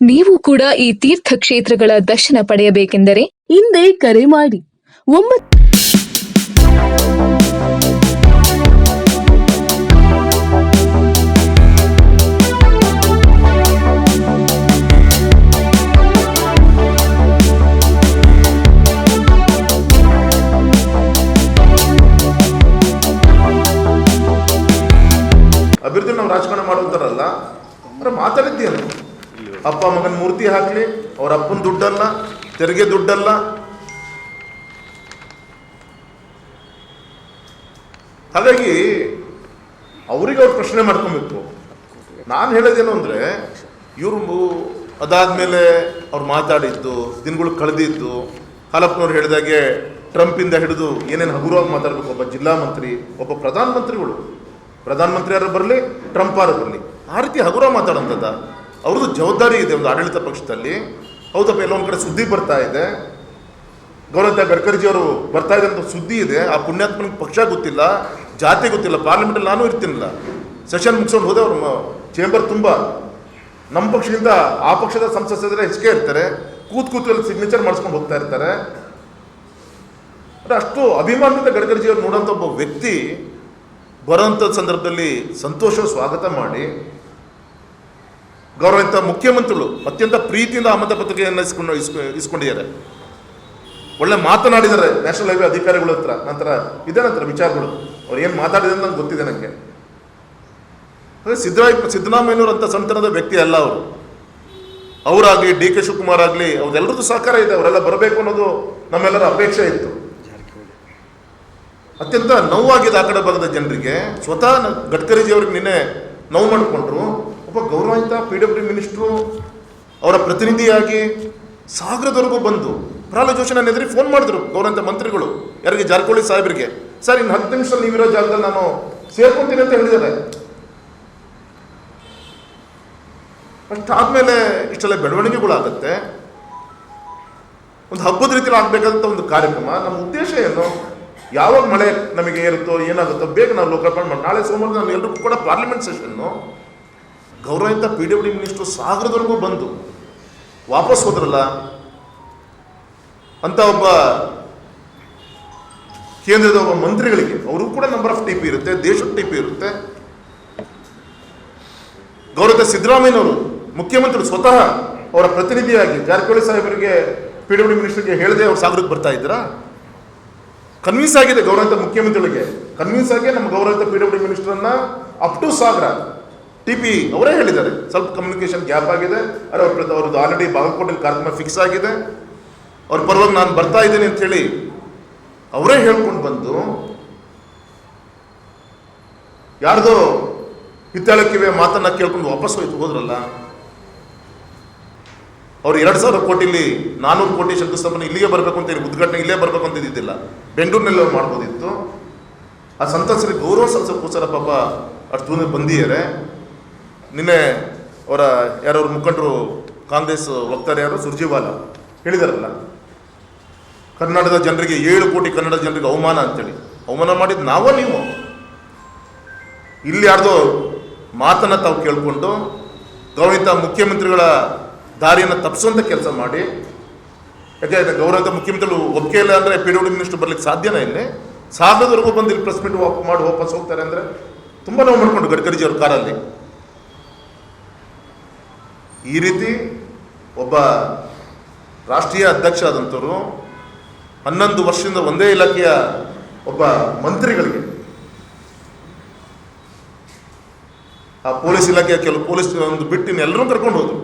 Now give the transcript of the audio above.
ನೀವು ಕೂಡ ಈ ತೀರ್ಥ ಕ್ಷೇತ್ರಗಳ ದರ್ಶನ ಪಡೆಯಬೇಕೆಂದರೆ ಹಿಂದೆ ಕರೆ ಮಾಡಿ. ಒಂಬತ್ತು ಅಭಿವೃದ್ಧಿ ನಾವು ರಾಜಕಾರಣ ಮಾಡುವಂತಾರಲ್ಲ ಅಂದ್ರೆ ಮಾತಾಡಿದ್ದೇನು ಅಪ್ಪ ಮಗನ ಮೂರ್ತಿ ಹಾಕ್ಲಿ, ಅವ್ರ ಅಪ್ಪನ ದುಡ್ಡಲ್ಲ ತೆರಿಗೆ ದುಡ್ಡಲ್ಲ ಹಾಗಾಗಿ ಅವ್ರಿಗೆ ಅವ್ರು ಪ್ರಶ್ನೆ ಮಾಡ್ಕೊಬೇಕು ನಾನು ಹೇಳೋದೇನು ಅಂದರೆ, ಇವರು ಅದಾದಮೇಲೆ ಅವ್ರು ಮಾತಾಡಿದ್ದು, ದಿನಗಳು ಕಳೆದಿದ್ದು, ಹಾಲಪ್ಪನವ್ರು ಹೇಳಿದಾಗೆ ಟ್ರಂಪಿಂದ ಹಿಡಿದು ಏನೇನು ಹಗುರವಾಗಿ ಮಾತಾಡಬೇಕು ಒಬ್ಬ ಜಿಲ್ಲಾ ಮಂತ್ರಿ, ಒಬ್ಬ ಪ್ರಧಾನಮಂತ್ರಿಗಳು. ಪ್ರಧಾನಮಂತ್ರಿ ಯಾರು ಬರಲಿ, ಟ್ರಂಪ್ ಯಾರು ಬರಲಿ, ಆ ರೀತಿ ಹಗುರ ಮಾತಾಡೋಂಥದ್ದ ಅವ್ರದ್ದು ಜವಾಬ್ದಾರಿ ಇದೆ ಒಂದು ಆಡಳಿತ ಪಕ್ಷದಲ್ಲಿ. ಹೌದಪ್ಪ ಎಲ್ಲೊಂದು ಕಡೆ ಸುದ್ದಿ ಬರ್ತಾ ಇದೆ. ಗೌರವ ಗಡ್ಕರಿಜಿ ಅವರು ಬರ್ತಾ ಇದೆ ಅಂತ ಸುದ್ದಿ ಇದೆ. ಆ ಪುಣ್ಯಾತ್ಮನಿಗೆ ಪಕ್ಷ ಗೊತ್ತಿಲ್ಲ, ಜಾತಿ ಗೊತ್ತಿಲ್ಲ ಪಾರ್ಲಿಮೆಂಟಲ್ಲಿ ನಾನು ಇರ್ತೀನಿಲ್ಲ. ಸೆಷನ್ ಮುಗಿಸ್ಕೊಂಡು ಹೋದೆ ಅವರು ಚೇಂಬರ್ ತುಂಬ. ನಮ್ಮ ಪಕ್ಷದಿಂದ ಆ ಪಕ್ಷದ ಸಂಸದರೆ ಹೆಚ್ಚಿಗೆ ಇರ್ತಾರೆ. ಕೂತ್ ಕೂತು ಸಿಗ್ನೇಚರ್ ಮಾಡಿಸ್ಕೊಂಡು ಹೋಗ್ತಾ ಇರ್ತಾರೆ. ಅಷ್ಟು ಅಭಿಮಾನದಿಂದ ಗಡ್ಕರಿಜಿ ಅವ್ರು ನೋಡೋಂಥ ಒಬ್ಬ ವ್ಯಕ್ತಿ ಬರೋಂಥ ಸಂದರ್ಭದಲ್ಲಿ ಸಂತೋಷ, ಸ್ವಾಗತ ಮಾಡಿ. ಗೌರವಿತ ಮುಖ್ಯಮಂತ್ರಿಗಳು ಅತ್ಯಂತ ಪ್ರೀತಿಯಿಂದ ಆಮದ ಪತ್ರಿಕೆಯನ್ನು ಇಸ್ಕೊಂಡು ಇಸ್ಕೊ, ಇಸ್ಕೊಂಡಿದ್ದಾರೆ. ಒಳ್ಳೆ ಮಾತನಾಡಿದ್ದಾರೆ ನ್ಯಾಷನಲ್ ಹೈವೇ ಅಧಿಕಾರಿಗಳ ಹತ್ರ, ನಂತರ ಇದೆ ನಂತರ ವಿಚಾರಗಳು. ಅವ್ರು ಏನು ಮಾತಾಡಿದೆ ಅಂತ ನಂಗೆ ಗೊತ್ತಿದೆ ನನಗೆ ಅದೇ ಸಿದ್ದರಾಮಯ್ಯ ಸಿದ್ದರಾಮಯ್ಯನವರು ಅಂತ ಸಂತನದ ವ್ಯಕ್ತಿ ಅಲ್ಲ ಅವರು. ಅವರಾಗಲಿ, ಡಿ ಕೆ ಶಿವಕುಮಾರ್ ಆಗಲಿ ಅವ್ರೆಲ್ಲರದ್ದು ಸಹಕಾರ ಇದೆ, ಅವರೆಲ್ಲ ಬರಬೇಕು ಅನ್ನೋದು ನಮ್ಮೆಲ್ಲರ ಅಪೇಕ್ಷೆ ಇತ್ತು. ಅತ್ಯಂತ ನೋವಾಗಿದೆ ಆ ಕಡೆ ಭಾಗದ ಜನರಿಗೆ ಸ್ವತಃ ಗಡ್ಕರಿಜಿ ಅವ್ರಿಗೆ ನಿನ್ನೆ ನೋವು ಮಾಡಿಕೊಂಡ್ರು. ಒಬ್ಬ ಗೌರವಾನ್ವಿತ ಪಿ ಡಬ್ಲ್ಯೂ ಮಿನಿಸ್ಟ್ರು ಅವರ ಪ್ರತಿನಿಧಿಯಾಗಿ ಸಾಗರದವರೆಗೂ ಬಂದು ಪ್ರಹ್ಲಾದ್ ಜೋಶಿ ನನ್ನ ಎದುರಿಗೆ ಫೋನ್ ಮಾಡಿದ್ರು ಗೌರವಂತ ಮಂತ್ರಿಗಳು, ಯಾರಿಗೆ ಜಾರಕಿಹೊಳಿ ಸಾಹೇಬರಿಗೆ. ಸರ್, ಇನ್ನು ಹತ್ತು ನಿಮಿಷದಲ್ಲಿ ನೀವಿರೋ ಜಾಗದಲ್ಲಿ ನಾನು ಸೇರ್ಕೊಂತೀನಿ ಅಂತ ಹೇಳಿದ್ದಾರೆ. ಅಷ್ಟಾದ್ಮೇಲೆ ಇಷ್ಟೆಲ್ಲ ಬೆಳವಣಿಗೆಗಳಾಗತ್ತೆ ಒಂದು ಹಬ್ಬದ ರೀತಿಯಲ್ಲಿ ಆಗಬೇಕಾದಂಥ ಒಂದು ಕಾರ್ಯಕ್ರಮ. ನಮ್ಮ ಉದ್ದೇಶ ಏನು? ಯಾವಾಗ ಮಳೆ ನಮಗೆ ಏರುತ್ತೋ, ಏನಾಗುತ್ತೋ, ಬೇಗ ನಾವು ಲೋಕಾರ್ಪಣೆ ಮಾಡಿ. ನಾಳೆ ಸೋಮವಾರ ನಾನು ಎಲ್ಲರಿಗೂ ಕೂಡ ಪಾರ್ಲಿಮೆಂಟ್ ಸೆಷನ್ನು ಗೌರವಿತ ಪಿ ಡಬ್ಲ್ಯೂ ಮಿನಿಸ್ಟ್ರು ಸಾಗರದವರೆಗೂ ಬಂದು ವಾಪಸ್ ಹೋದ್ರಲ್ಲ, ಅಂತ ಒಬ್ಬ ಕೇಂದ್ರದ ಒಬ್ಬ ಮಂತ್ರಿಗಳಿಗೆ ಅವರು ಕೂಡ ನಂಬರ್ ಆಫ್ ಟಿ ಪಿ ಇರುತ್ತೆ, ದೇಶದ ಟಿ ಪಿ ಇರುತ್ತೆ. ಗೌರವಿತ ಸಿದ್ದರಾಮಯ್ಯನವರು, ಮುಖ್ಯಮಂತ್ರಿ ಸ್ವತಃ ಅವರ ಪ್ರತಿನಿಧಿಯಾಗಿ, ಜಾರಕಿಹೊಳಿ ಸಾಹೇಬರಿಗೆ ಪಿ ಡಬ್ಲ್ಯೂ ಮಿನಿಸ್ಟರ್ಗೆ ಹೇಳದೆ ಅವ್ರು ಸಾಗರಕ್ಕೆ ಬರ್ತಾ ಇದ್ದೀರಾ? ಕನ್ವಿನ್ಸ್ ಆಗಿದೆ ಗೌರವಂತ ಮುಖ್ಯಮಂತ್ರಿಗಳಿಗೆ. ಕನ್ವಿನ್ಸ್ ಆಗಿ ನಮ್ಮ ಗೌರವಿತ P W ಮಿನಿಸ್ಟರ್ನ up to Sagar T P ಅವರೇ ಹೇಳಿದ್ದಾರೆ. ಸ್ವಲ್ಪ ಕಮ್ಯುನಿಕೇಶನ್ ಗ್ಯಾಪ್ ಆಗಿದೆ. ಅರೆ ಅವ್ರ ಅವ್ರದ್ದು ಆಲ್ರೆಡಿ ಬಾಗಲಕೋಟೆಯಲ್ಲಿ ಕಾರ್ಯಕ್ರಮ ಫಿಕ್ಸ್ ಆಗಿದೆ. ಅವ್ರ ಪರವಾಗಿ ನಾನು ಬರ್ತಾ ಇದ್ದೀನಿ ಅಂತ ಹೇಳಿ ಅವರೇ ಹೇಳ್ಕೊಂಡು ಬಂದು ಯಾರ್ದೋ ಹಿತ್ತಾಳಕ್ಕಿವೆ ಮಾತನ್ನ ಕೇಳ್ಕೊಂಡು ವಾಪಸ್ ಹೋಯ್ತು, ಹೋದ್ರಲ್ಲ? ಅವ್ರು ಎರಡು ಸಾವಿರ ಕೋಟಿಲಿ ನಾನೂರು ಕೋಟಿ ಶಂಕುಸ್ಥಾಪನೆ ಇಲ್ಲಿಗೆ ಬರಬೇಕು ಅಂತ ಉದ್ಘಾಟನೆ ಇಲ್ಲೇ ಬರಬೇಕು ಅಂತ ಇದ್ದಿದ್ದಿಲ್ಲ. ಬೆಂಗಳೂರಿನಲ್ಲಿ ಅವ್ರು ಮಾಡ್ಬೋದಿತ್ತು. ಆ ಸಂತಸರಿಗೆ ಗೌರವ ಸಲ್ಲಿಸೋಕ್ಕೋಸ್ಕರ ಪಾಪ ಅಷ್ಟು ದೂರ ಬಂದಿದ್ದಾರೆ. ನಿನ್ನೆ ಅವರ ಯಾರವ್ರ ಮುಖಂಡರು ಕಾಂಗ್ರೆಸ್ ವಕ್ತಾರೆ ಯಾರು ಸುರ್ಜಿವಾಲ ಹೇಳಿದಾರಲ್ಲ, ಕರ್ನಾಟಕದ ಜನರಿಗೆ ಏಳು ಕೋಟಿ ಕನ್ನಡ ಜನರಿಗೆ ಅವಮಾನ ಅಂತೇಳಿ. ಅವಮಾನ ಮಾಡಿದ್ದು ನಾವೋ ನೀವು? ಇಲ್ಲಿ ಯಾರ್ದೋ ಮಾತನ್ನ ತಾವು ಕೇಳಿಕೊಂಡು ಗೌರವಿತ ಮುಖ್ಯಮಂತ್ರಿಗಳ ದಾರಿಯನ್ನು ತಪ್ಪಿಸುವಂಥ ಕೆಲಸ ಮಾಡಿ, ಯಾಕೆ ಗೌರವಿತ ಮುಖ್ಯಮಂತ್ರಿಗಳು ಒಪ್ಪಿಗೆ ಇಲ್ಲ ಅಂದರೆ ಪಿ ಡಬ್ಲ್ಯೂ ಮಿನಿಸ್ಟರ್ ಬರ್ಲಿಕ್ಕೆ ಸಾಧ್ಯನೇ ಇಲ್ಲಿ? ಸಾಗರದವರೆಗೂ ಬಂದು ಇಲ್ಲಿ ಪ್ರೆಸ್ ಮೀಟ್ ಮಾಡಿ ವಾಪಸ್ ಹೋಗ್ತಾರೆ ಅಂದರೆ ತುಂಬ ನೋವು ಮಾಡ್ಕೊಂಡು ಗಡ್ಕರಿಜಿ ಅವ್ರ ಕಾರಲ್ಲಿ. ಈ ರೀತಿ ಒಬ್ಬ ರಾಷ್ಟ್ರೀಯ ಅಧ್ಯಕ್ಷ ಆದಂಥವರು ಹನ್ನೊಂದು ವರ್ಷದಿಂದ ಒಂದೇ ಇಲಾಖೆಯ ಒಬ್ಬ ಮಂತ್ರಿಗಳಿಗೆ ಆ ಪೊಲೀಸ್ ಇಲಾಖೆಯ ಕೆಲವು ಪೊಲೀಸ್ ಒಂದು ಬಿಟ್ಟಿನ ಎಲ್ಲರೂ ಕರ್ಕೊಂಡು ಹೋದ್ರು.